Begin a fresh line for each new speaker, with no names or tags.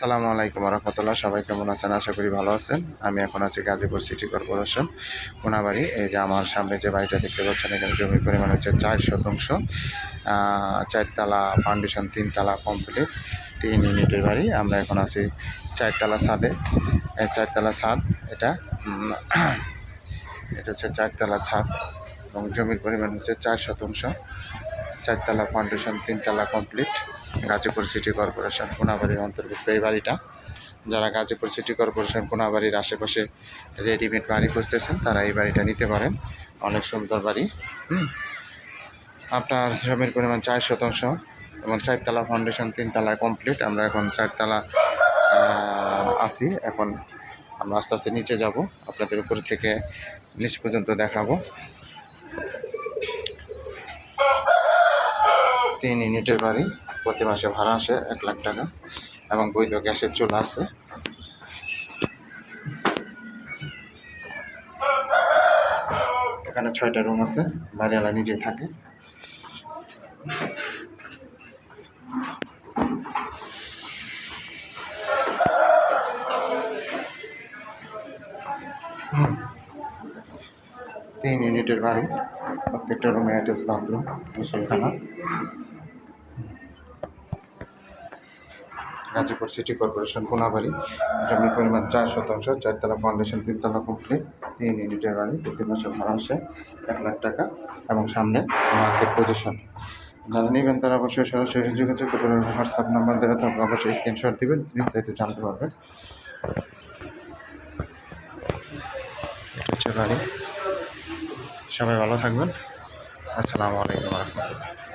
সালামু আলাইকুম রহমতুল্লাহ, সবাই কেমন আছেন? আশা করি ভালো আছেন। আমি এখন আছি গাজীপুর সিটি কর্পোরেশন, কোনাবাড়ি। এই যে আমার সামনে যে বাড়িটা দেখতে পাচ্ছেন, এখানে জমির পরিমাণ হচ্ছে চার শতাংশ। চারতলা ফাউন্ডেশন তিনতলা কমপ্লিট তিন ইউনিটের বাড়ি। আমরা এখন আছি চারতলা ছাদে। চারতলা ছাদ, এটা এটা হচ্ছে চারতলা ছাদ এবং জমির পরিমাণ হচ্ছে চার শতাংশ। চারতলা ফাউন্ডেশন তিনতলা কমপ্লিট গাজীপুর সিটি কর্পোরেশন কোনাবাড়ির অন্তর্ভুক্ত এই বাড়িটা। যারা গাজীপুর সিটি কর্পোরেশন কোনাবাড়ির আশেপাশে রেডিমেড বাড়ি খুঁজতেছেন, তারা এই বাড়িটা নিতে পারেন। অনেক সুন্দর বাড়ি আপনার জমির পরিমাণ চার শতাংশ এবং চারতলা ফাউন্ডেশন তিনতলা কমপ্লিট আমরা এখন চারতলা আছি। এখন আমরা আস্তে আস্তে নিচে যাব। আপনাদের উপর থেকে নিচ পর্যন্ত দেখাবো। তিন ইউনিটের বাড়ি, প্রতি মাসে ভাড়া আসে এক লাখ টাকা এবং বৈধ গ্যাসের চুলা আছে। এখানে ছয়টা রুম আছে বাড়িওয়ালা নিজে থাকে। তিন ইউনিটের বাড়ি, প্রত্যেকটা রুমে অ্যাটাচ বাথরুম, গোসলখানা। গাজীপুর সিটি কর্পোরেশন কোনাবাড়ি জমির পরিমাণ চার শতাংশ, চারতলা ফাউন্ডেশন তিনতলা কমপ্লিট তিন ইউনিটের বাড়ি, প্রতি মাসে ভাড়া আসে এক লাখ টাকা এবং সামনে মার্কেট পজিশন যারা নেবেন তারা অবশ্যই সরাসরি যোগাযোগ করবেন হোয়াটসঅ্যাপ নাম্বার দেওয়া থাকবে, অবশ্যই স্ক্রিনশট দিবেন, বিস্তারিত জানতে পারবেন। সবাই ভালো থাকবেন। আসসালামু আলাইকুম রহমতুল্লাহ।